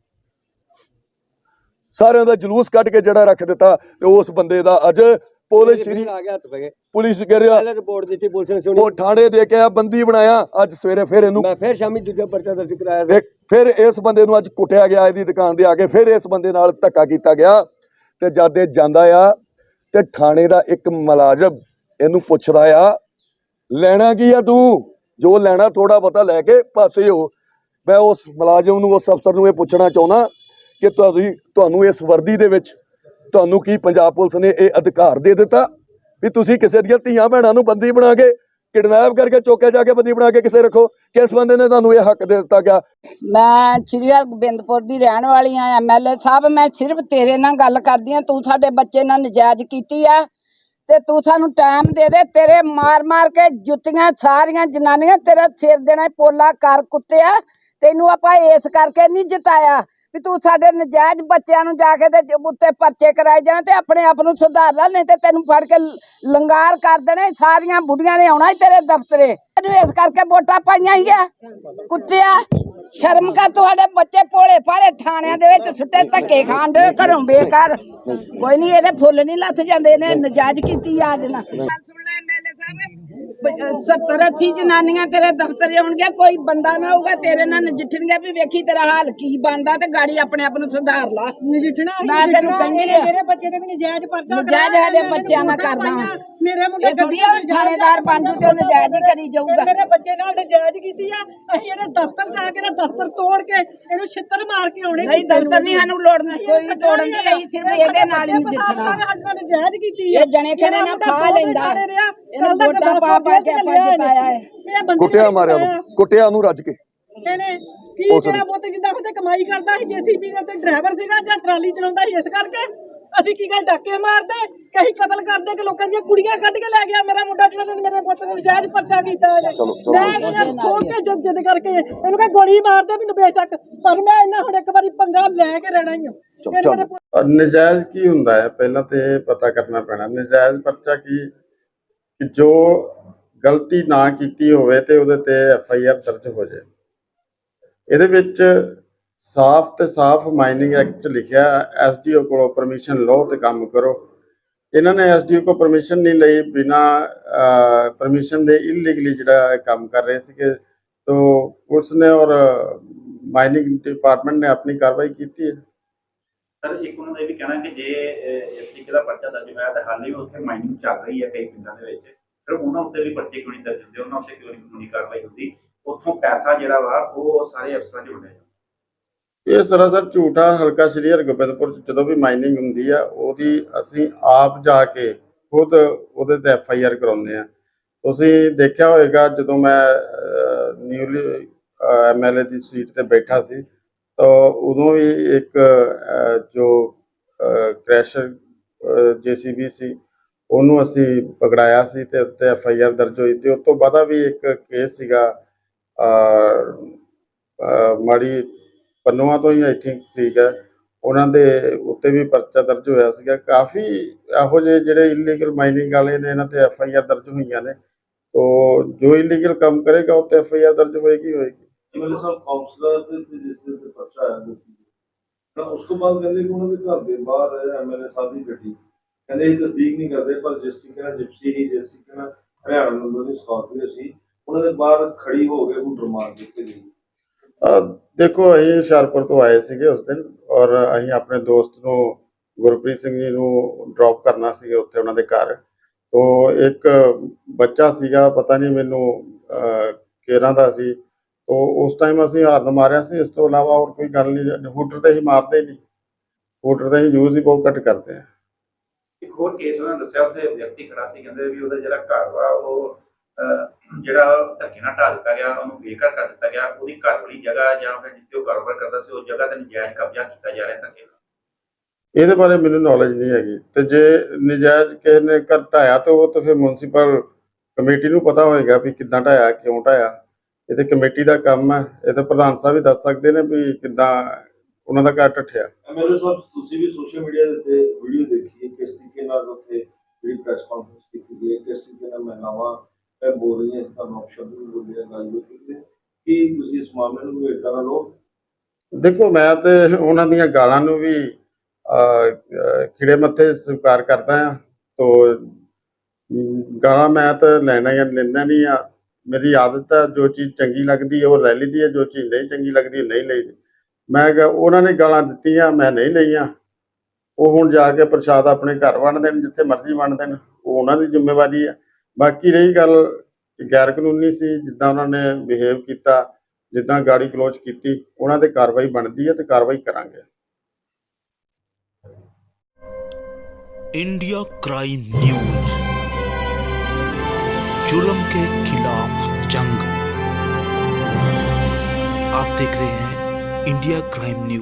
ਸਾਰਿਆਂ ਦਾ ਜਲੂਸ ਕੱਢ ਕੇ ਜਿਹੜਾ ਰੱਖ ਦਿੱਤਾ ਤੇ ਉਸ ਬੰਦੇ ਦਾ ਅੱਜ ਪੁਲਿਸ ਸ਼੍ਰੀ ਆ ਗਿਆ ਹੱਥ ਪੈ ਗਏ ਪੁਲਿਸ ਕਹਿ ਰਿਹਾ। ਪਹਿਲੇ ਰਿਪੋਰਟ ਦਿੱਤੀ ਪੁਲਿਸ ਨੇ ਸੁਣੀ ਉਹ ਥਾਣੇ ਦੇ ਕੇ ਆ ਬੰਦੀ ਬਣਾਇਆ। ਅੱਜ ਸਵੇਰੇ ਫਿਰ ਇਹਨੂੰ ਮੈਂ ਫਿਰ ਸ਼ਾਮੀ ਦੂਜਾ ਪਰਚਾ ਦਰਜ ਕਰਾਇਆ ਸੀ। ਫਿਰ ਇਸ ਬੰਦੇ ਨੂੰ ਅੱਜ ਕੁੱਟਿਆ ਗਿਆ ਇਹਦੀ ਦੁਕਾਨ ਦੇ ਆ ਕੇ, ਫਿਰ ਇਸ ਬੰਦੇ ਨਾਲ ਧੱਕਾ ਕੀਤਾ ਗਿਆ ਤੇ ਜਦ ਇਹ ਜਾਂਦਾ ਆ ਤੇ ਥਾਣੇ ਦਾ ਇੱਕ ਮੁਲਾਜ਼ਮ ਇਹਨੂੰ ਪੁੱਛਦਾ ਆ, ਲੈਣਾ ਕੀ ਆ ਤੂੰ? ਜੋ ਲੈਣਾ ਥੋੜਾ ਬਹੁਤਾ ਲੈ ਕੇ ਪਾਸੇ ਹੋ। ਮੈਂ ਉਸ ਮੁਲਾਜ਼ਮ ਨੂੰ, ਉਸ ਅਫਸਰ ਨੂੰ ਇਹ ਪੁੱਛਣਾ ਚਾਹੁੰਦਾ ਕਿ ਤੁਹਾਨੂੰ ਤੁਹਾਨੂੰ ਇਸ ਵਰਦੀ ਦੇ ਵਿੱਚ ਤੁਹਾਨੂੰ ਕੀ ਪੰਜਾਬ ਪੁਲਿਸ ਨੇ ਇਹ ਅਧਿਕਾਰ ਦੇ ਦਿੱਤਾ ਵੀ ਤੁਸੀਂ ਕਿਸੇ ਦੀਆਂ ਧੀਆਂ ਭੈਣਾਂ ਨੂੰ ਬੰਦੀ ਬਣਾ ਕੇ ਕਿਡਨੈਪ ਕਰਕੇ ਚੋਕੇ ਜਾ ਕੇ ਬੰਦੀ ਬਣਾ ਕੇ ਕਿਸੇ ਰੱਖੋ, ਕਿਸ ਬੰਦੇ ਨੇ ਤੁਹਾਨੂੰ ਇਹ ਹੱਕ ਦੇ ਦਿੱਤਾ ਗਿਆ? ਮੈਂ ਸ੍ਰੀ ਹਰਗੋਬਿੰਦਪੁਰ ਦੀ ਰਹਿਣ ਵਾਲੀ ਆ ਐਮਐਲਏ ਸਾਹਿਬ, ਮੈਂ ਸਿਰਫ ਤੇਰੇ ਨਾਲ ਗੱਲ ਕਰਦੀ ਆ ਤੂੰ ਸਾਡੇ ਬੱਚੇ ਨਾਲ ਨਜਾਇਜ਼ ਕੀਤੀ ਆ ਤੇ ਤੂੰ ਸਾਨੂੰ ਟਾਈਮ ਦੇ ਦੇ, ਤੇਰੇ ਮਾਰ ਮਾਰ ਕੇ ਜੁੱਤੀਆਂ ਸਾਰੀਆਂ ਜਨਾਨੀਆਂ ਤੇਰਾ ਸਿਰ ਦੇਣਾ, ਪੋਲਾ ਕਰ ਕੁੱਤਿਆ, ਤੈਨੂੰ ਆਪਾਂ ਇਸ ਕਰਕੇ ਨਹੀਂ ਜਿਤਾਇਆ। ਵੀ ਤੂੰ ਸਾਡੇ ਨਜਾਇਜ਼ ਬੱਚਿਆਂ ਨੂੰ ਜਾ ਕੇ ਤੇ ਉੱਤੇ ਪਰਚੇ ਕਰਾਏ ਜਾਣ ਤੇ ਆਪਣੇ ਆਪ ਨੂੰ ਸੁਧਾਰ ਲੈ, ਨਹੀਂ ਤੇ ਤੈਨੂੰ ਫੜ ਕੇ ਲੰਗਾਰ ਕਰ ਦੇਣੇ, ਸਾਰੀਆਂ ਬੁੱਢੀਆਂ ਨੇ ਆਉਣਾ ਤੇਰੇ ਦਫ਼ਤਰੇ। ਤੈਨੂੰ ਇਸ ਕਰਕੇ ਵੋਟਾਂ ਪਾਈਆਂ ਹੀ ਆ। ਕੁੱਤਿਆ, ਸ਼ਰਮ ਕਰ ਤੁਹਾਡੇ ਬੱਚੇ ਭੋਲੇ ਭਾਲੇ ਥਾਣਿਆਂ ਦੇ ਵਿੱਚ ਸੁੱਟੇ ਧੱਕੇ ਖਾਣ ਦੇ, ਘਰੋਂ ਬੇਕਾਰ ਕੋਈ ਨਹੀਂ ਇਹਦੇ ਫੁੱਲ ਨਹੀਂ ਲੱਥ ਜਾਂਦੇ ਨੇ ਨਜਾਇਜ਼ ਕੀਤੀ ਆ ਅੱਜ ਨਾ। ਸੁਣ ਲੈ ਐਮਐਲਏ ਸਾਹਿਬ 70 80 ਜਨਾਨੀਆਂ ਤੇਰੇ ਦਫ਼ਤਰ ਆਉਣਗੀਆਂ ਕੋਈ ਬੰਦਾ ਨਾ ਹੋਊਗਾ ਤੇਰੇ ਨਾਲ ਨਜਿੱਠਣਗੇ ਵੀ ਵੇਖੀ ਤੇਰਾ ਹਾਲ ਕੀ ਬਣਦਾ ਤੇ ਗਾੜੀ ਆਪਣੇ ਆਪ ਨੂੰ ਸੁਧਾਰ ਲਾ ਨਜਿੱਠਣਾ ਮੈਂ ਤੈਨੂੰ ਕਹਿੰਦੀ ਆ। ਮੇਰੇ ਬੱਚੇ ਦੇ ਵੀ ਨਜਾਇਜ਼ ਪਰਚਾ ਨਜਾਇਜ਼ ਸਾਡੇ ਬੱਚਿਆਂ ਨਾਲ ਕਰਦਾ। ਮੇਰੇ ਮੁੰਡੇ ਇਹ ਗਲਤੀ ਥਾਣੇਦਾਰ ਬਣ ਜੂ ਤੇ ਉਹ ਨਜਾਇਜ਼ ਹੀ ਕਰੀ ਜਾਊਗਾ। ਮੇਰੇ ਬੱਚੇ ਨਾਲ ਨਜਾਇਜ਼ ਕੀਤੀ ਆ। ਅਸੀਂ ਇਹਦੇ ਦਫ਼ਤਰ ਜਾ ਕੇ ਨਾ ਦਫ਼ਤਰ ਤੋੜ ਕੇ ਇਹਨੂੰ ਛਿੱਤਰ ਮਾਰ ਕੇ ਆਉਣੇ ਨਹੀਂ ਦਫ਼ਤਰ ਨਹੀਂ ਸਾਨੂੰ ਲੋੜ ਨਹੀਂ ਕੋਈ ਤੋੜਨ ਦੀ ਅਸੀਂ ਸਿਰਫ ਇਹਦੇ ਨਾਲ ਹੀ ਨਜਿੱਠਣਾ ਸਾਡਾ ਨਜਾਇਜ਼ ਕੀਤੀ ਆ। ਇਹ ਜਣੇ ਖਣੇ ਨਾ ਫਾ ਲੈਂਦਾ। ਇਹਨੂੰ ਵੋਟਾਂ ਪਾ ਪਾ ਕੇ ਆਪਾਂ ਜਿਤਾਇਆ ਹੈ। ਕੁੱਟਿਆ ਨੇ ਮਾਰਿਆ ਜਿਤਾਇਆ। ਨੂੰ ਕੁੱਟਿਆ ਉਹਨੂੰ ਰੱਜ ਕੇ। ਇਹਨੇ ਕੀ ਨੇ। ਤੇਰਾ ਪੁੱਤ ਜਿੱਦਾਂ ਉਹਦੇ ਕਮਾਈ ਕਰਦਾ ਸੀ ਜੀਸੀਬੀ ਦੇ ਤੇ ਡਰਾਈਵਰ ਸੀਗਾ ਜਾਂ ਟਰਾਲੀ ਚਲਾਉਂਦਾ ਸੀ ਇਸ ਕਰਕੇ? ਅਸੀਂ ਕੀ ਗੱਲ ਡਾਕੇ ਮਾਰਦੇ? ਕਿ ਅਸੀਂ ਕਤਲ ਕਰਦੇ ਕਿ ਲੋਕਾਂ ਦੀਆਂ ਕੁੜੀਆਂ ਕੱਢ ਕੇ ਲੈ ਗਿਆ? ਮੇਰਾ ਮੁੰਡਾ ਜਿਹੜਾ ਨੇ ਮੇਰੇ ਪੁੱਤ ਨੇ ਨਜਾਇਜ਼ ਪਰਚਾ ਕੀਤਾ ਚਲੋ। ਮੈਂ ਇਹਨੂੰ ਠੋਕ ਕੇ ਜਿੱਦ ਜਿੱਦ ਕਰਕੇ ਇਹਨੂੰ ਕਹ ਗੋਲੀ ਮਾਰਦੇ ਮੈਨੂੰ ਬੇਸ਼ੱਕ। ਪਰ ਮੈਂ ਇਹਨਾਂ ਹੁਣ ਇੱਕ ਵਾਰੀ ਪੰਗਾ ਲੈ ਕੇ ਰਹਿਣਾ ਹੀ ਹਾਂ ਔਰ ਨਜਾਇਜ਼ ਕੀ ਹੁੰਦਾ ਹੈ? ਪਹਿਲਾਂ ਤੇ ਇਹ ਪਤਾ ਕਰਨਾ ਪੈਣਾ। ਨਜਾਇਜ਼ ਪਰਚਾ ਕੀ? ਕਿ ਜੋ ਗਲਤੀ ਨਾ ਕੀਤੀ ਹੋਵੇ ਤੇ ਉਹਦੇ ਤੇ ਐਫ ਆਈ ਆਰ ਦਰਜ ਹੋ ਜਾਏ। ਇਹਦੇ ਵਿੱਚ ਸਾਫ਼ ਤੇ ਸਾਫ਼ ਮਾਈਨਿੰਗ ਐਕਟ ਲਿਖਿਆ ਐਸ ਕੋਲੋਂ ਪਰਮਿਸ਼ਨ ਲਓ ਤੇ ਕੰਮ ਕਰੋ। ਇਹਨਾਂ ਨੇ ਐਸ ਡੀ ਪਰਮਿਸ਼ਨ ਨਹੀਂ ਲਈ, ਬਿਨਾ ਪਰਮਿਸ਼ਨ ਦੇ ਇਲੀਗਲੀ ਜਿਹੜਾ ਕੰਮ ਕਰ ਰਹੇ ਸੀਗੇ, ਤੋ ਪੁਲਿਸ ਨੇ ਔਰ ਮਾਈਨਿੰਗ ਡਿਪਾਰਟਮੈਂਟ ਨੇ ਆਪਣੀ ਕਾਰਵਾਈ ਕੀਤੀ ਹੈ। ਸਰ, ਇੱਕ ਉਹਨਾਂ ਦਾ ਇਹ ਵੀ ਕਹਿਣਾ ਕਿ ਜੇ ਇਸ ਤਰੀਕੇ ਦਾ ਪਰਚਾ ਦਰਜ ਹੋਇਆ ਤਾਂ ਹਾਲੇ ਵੀ ਉੱਥੇ ਮਾਈਨਿੰਗ ਚੱਲ ਰਹੀ ਹੈ ਕਈ ਪਿੰਡਾਂ ਦੇ ਵਿੱਚ। ਫਿਰ ਉਹਨਾਂ ਉੱਤੇ ਵੀ ਪਰਚੇ ਕਿਉਂ ਨਹੀਂ ਦਰਜ ਹੁੰਦੇ? ਉਹਨਾਂ ਉੱਤੇ ਕਿਉਂ ਨਹੀਂ ਕਾਨੂੰਨੀ ਕਾਰਵਾਈ ਹੁੰਦੀ? ਉੱਥੋਂ ਪੈਸਾ ਜਿਹੜਾ ਵਾ, ਉਹ ਸਾਰੇ ਅਫਸਰਾਂ 'ਚ ਵੰਡਿਆ ਜਾਂਦਾ। ਇਹ ਸਰਾਸਰ ਝੂਠਾ ਹਲਕਾ ਸ਼੍ਰੀ ਹਰਗੋਬਿੰਦਪੁਰ ਚ ਜਦੋਂ ਵੀ ਮਾਈਨਿੰਗ ਹੁੰਦੀ ਆ, ਉਹਦੀ ਅਸੀਂ ਆਪ ਜਾ ਕੇ ਖੁਦ ਉਹਦੇ ਤੇ ਐਫ ਆਈ ਆਰ ਕਰਾਉਂਦੇ ਆ। ਤੁਸੀਂ ਦੇਖਿਆ ਹੋਵੇਗਾ ਜਦੋਂ ਮੈਂ ਨਿਊਲੀ ਐਮਐਲਏ ਦੀ ਸੀਟ ਤੇ ਬੈਠਾ ਸੀ, ਤਾਂ ਉਦੋਂ ਵੀ ਇੱਕ ਜੋ ਕ੍ਰੈਸ਼ਰ ਜੀਸੀਬੀ ਸੀ, ਉਹਨੂੰ ਅਸੀਂ ਪਕੜਾਇਆ ਸੀ ਤੇ ਉੱਤੇ ਐਫ ਆਈ ਆਰ ਦਰਜ ਹੋਈ ਤੇ ਉਸ ਤੋਂ ਬਾਅਦ ਵੀ ਇੱਕ ਕੇਸ ਸੀਗਾ ਮਾੜੀ ਪੰਨੂਆਂ ਤੋਂ ਹੀ ਆਈ ਥਿੰਕ ਸੀਗਾ ਉਹਨਾਂ ਦੇ ਉੱਤੇ ਵੀ ਪਰਚਾ ਦਰਜ ਹੋਇਆ ਸੀਗਾ। ਕਾਫੀ ਇਹੋ ਜਿਹੇ ਜਿਹੜੇ ਇਲੀਗਲ ਮਾਈਨਿੰਗ ਵਾਲੇ ਨੇ, ਇਹਨਾਂ ਤੇ ਐਫ ਆਈ ਆਰ ਦਰਜ ਹੋਈਆਂ ਨੇ। ਤੋ ਜੋ ਇਲੀਗਲ ਕੰਮ ਕਰੇਗਾ, ਉਹ ਤੇ ਐਫ ਆਈ ਆਰ ਦਰਜ ਹੋਏਗੀ ਹੋਏਗੀ। ਐਮਐਲਏ ਸਾਹਿਬ ਕਾਉਂਸਲਰ ਤੇ ਜਿਸ ਦੇ ਪਰਚਾ ਆਇਆ ਤਾਂ ਉਸ ਤੋਂ ਬਾਅਦ ਕਹਿੰਦੇ ਕਿ ਉਹਨਾਂ ਦੇ ਘਰ ਦੇ ਬਾਹਰ ਐਮਐਲਏ ਸਾਹਿਬ ਦੀ ਗੱਡੀ। ਕਹਿੰਦੇ ਇਹ ਤਸਦੀਕ ਨਹੀਂ ਕਰਦੇ, ਪਰ ਜਿਸ ਤਰੀਕੇ ਨਾਲ ਜਿਪਸੀ ਹੀ ਜਿਸ ਤਰੀਕੇ ਨਾਲ ਹਰਿਆਣਾ ਨੰਬਰ ਦੀ ਸਕਾਰਪੀਓ ਸੀ, ਉਹਨਾਂ ਦੇ ਬਾਹਰ ਖੜੀ ਹੋ ਕੇ ਹੁਟਰ ਮਾਰ ਦਿੱਤੀ ਗਈ। ਦੇਖੋ, ਅਸੀਂ ਹੁਸ਼ਿਆਰਪੁਰ ਤੋਂ ਆਏ ਸੀਗੇ ਉਸ ਦਿਨ ਔਰ ਅਸੀਂ ਆਪਣੇ ਦੋਸਤ ਨੂੰ, ਗੁਰਪ੍ਰੀਤ ਸਿੰਘ ਜੀ ਨੂੰ ਡ੍ਰੌਪ ਕਰਨਾ ਸੀ ਉੱਥੇ ਉਹਨਾਂ ਦੇ ਘਰ। ਤੋ ਇੱਕ ਬੱਚਾ ਸੀਗਾ, ਪਤਾ ਨਹੀਂ ਮੈਨੂੰ ਕੇਰਾਂ ਦਾ ਸੀ। ਤੋ ਉਸ ਟਾਈਮ ਅਸੀਂ ਹਾਰਨ ਮਾਰਿਆ ਸੀ, ਇਸ ਤੋਂ ਇਲਾਵਾ ਹੋਰ ਕੋਈ ਗੱਲ ਨਹੀਂ, ਹੂਟਰ ਤੇ ਹੀ ਮਾਰਦੇ ਨਹੀਂ। ਹੂਟਰ ਦਾ ਯੂਜ਼ ਹੀ ਬਹੁਤ ਘੱਟ ਕਰਦੇ ਆ ਇੱਕ ਹੋਰ ਕੇਸ ਉਹਨਾਂ ਨੇ ਦੱਸਿਆ, ਉੱਥੇ ਵਿਅਕਤੀ ਖੜਾ ਸੀ, ਕਹਿੰਦੇ ਵੀ ਉਹਦਾ ਜਿਹੜਾ ਘਰ ਵਾ, ਉਹ ਜਿਹੜਾ ਧੱਕੇ ਨਾਲ ਢਾਹ ਦਿੱਤਾ ਗਿਆ ਉਹਨੂੰ ਬੇਘਰ ਕਰ ਦਿੱਤਾ ਗਿਆ ਉਹਦੀ ਘਰ ਵਾਲੀ ਜਗ੍ਹਾ ਜਾਂ ਫਿਰ ਜਿੱਥੇ ਉਹ ਕਾਰੋਬਾਰ ਕਰਦਾ ਸੀ ਉਸ ਜਗ੍ਹਾ ਤੇ ਨਜਾਇਜ਼ ਕਬਜ਼ਾ ਕੀਤਾ ਜਾ ਰਿਹਾ ਧੱਕੇ ਨਾਲ। ਇਹਦੇ ਬਾਰੇ ਮੈਨੂੰ ਨੌਲੇਜ ਨਹੀਂ ਹੈਗੀ। ਤੇ ਜੇ ਨਜਾਇਜ਼ ਕਿਸੇ ਨੇ ਘਰ ਢਾਇਆ ਤੇ ਉਹ ਤਾਂ ਫਿਰ ਮਿਊਨਿਸਪਲ ਕਮੇਟੀ ਨੂੰ ਪਤਾ ਹੋਏਗਾ ਵੀ ਕਿੱਦਾਂ ਢਾਇਆ ਕਿਉਂ ਢਾਇਆ ਇਹ ਤੇ ਕਮੇਟੀ ਦਾ ਕੰਮ ਹੈ। ਇਹ ਤਾਂ ਪ੍ਰਧਾਨ ਸਾਹਿਬ ਵੀ ਦੱਸ ਸਕਦੇ ਨੇ ਵੀ ਕਿੱਦਾਂ ਉਹਨਾਂ ਦਾ ਘਰ ਢੱਠਿਆ। ਐਮਐਲਏ ਸਾਹਿਬ ਤੁਸੀਂ ਵੀ ਸੋਸ਼ਲ ਮੀਡੀਆ ਦੇ ਉੱਤੇ ਵੀਡੀਓ ਦੇਖੀ ਹੈ ਕਿਸ ਤਰੀਕੇ ਨਾਲ ਉੱਥੇ ਜਿਹੜੀ ਪ੍ਰੈਸ ਕਾਨਫਰੰਸ ਕੀਤੀ ਗਈ ਹੈ ਕਿਸ ਤਰੀਕੇ ਨਾਲ ਮਹਿਲਾਵਾਂ ਇਹ ਬੋਲ ਰਹੀਆਂ ਤੁਹਾਨੂੰ ਸ਼ਬਦ ਵੀ ਬੋਲਿਆ ਗੱਲਬਾਤ ਕੀਤੀ ਕੀ ਤੁਸੀਂ ਇਸ ਮਾਮਲੇ ਨੂੰ ਗੰਭੀਰਤਾ ਨਾਲ ਲਓ? ਦੇਖੋ, ਮੈਂ ਤੇ ਉਹਨਾਂ ਦੀਆਂ ਗਾਲਾਂ ਨੂੰ ਵੀ ਖਿੜੇ ਮੱਥੇ ਸਵੀਕਾਰ ਕਰਦਾ ਹਾਂ। ਤੋ, ਗਾਲਾਂ ਮੈਂ ਤਾਂ ਲੈਣਾ ਜਾਂ ਲੈਂਦਾ ਨਹੀਂ ਆ ਮੇਰੀ ਆਦਤ ਹੈ, ਜੋ ਚੀਜ਼ ਚੰਗੀ ਲੱਗਦੀ ਹੈ, ਉਹ ਲੈ ਲਈਦੀ ਹੈ, ਜੋ ਚੀਜ਼ ਨਹੀਂ ਚੰਗੀ ਲੱਗਦੀ ਨਹੀਂ ਲਈਦੀ। ਮੈਂ ਕਿਹਾ, ਉਹਨਾਂ ਨੇ ਗਾਲਾਂ ਦਿੱਤੀਆਂ, ਮੈਂ ਨਹੀਂ ਲਈਆਂ। ਉਹ ਹੁਣ ਜਾ ਕੇ ਪ੍ਰਸ਼ਾਦ ਆਪਣੇ ਘਰ ਵੰਡ ਦੇਣ, ਜਿੱਥੇ ਮਰਜ਼ੀ ਵੰਡ ਦੇਣ। ਉਹ ਉਹਨਾਂ ਦੀ ਜ਼ਿੰਮੇਵਾਰੀ ਹੈ। ਬਾਕੀ ਰਹੀ ਗੱਲ ਗੈਰ ਕਾਨੂੰਨੀ ਸੀ ਜਿੱਦਾਂ ਉਹਨਾਂ ਨੇ ਬਿਹੇਵ ਕੀਤਾ ਜਿੱਦਾਂ ਗਾੜੀ ਕਲੋਜ਼ ਕੀਤੀ ਉਹਨਾਂ ਤੇ ਕਾਰਵਾਈ ਬਣਦੀ ਹੈ ਤੇ ਕਾਰਵਾਈ ਕਰਾਂਗੇ इंडिया क्राइम न्यूज जुल्म के खिलाफ जंग आप देख रहे हैं इंडिया क्राइम न्यूज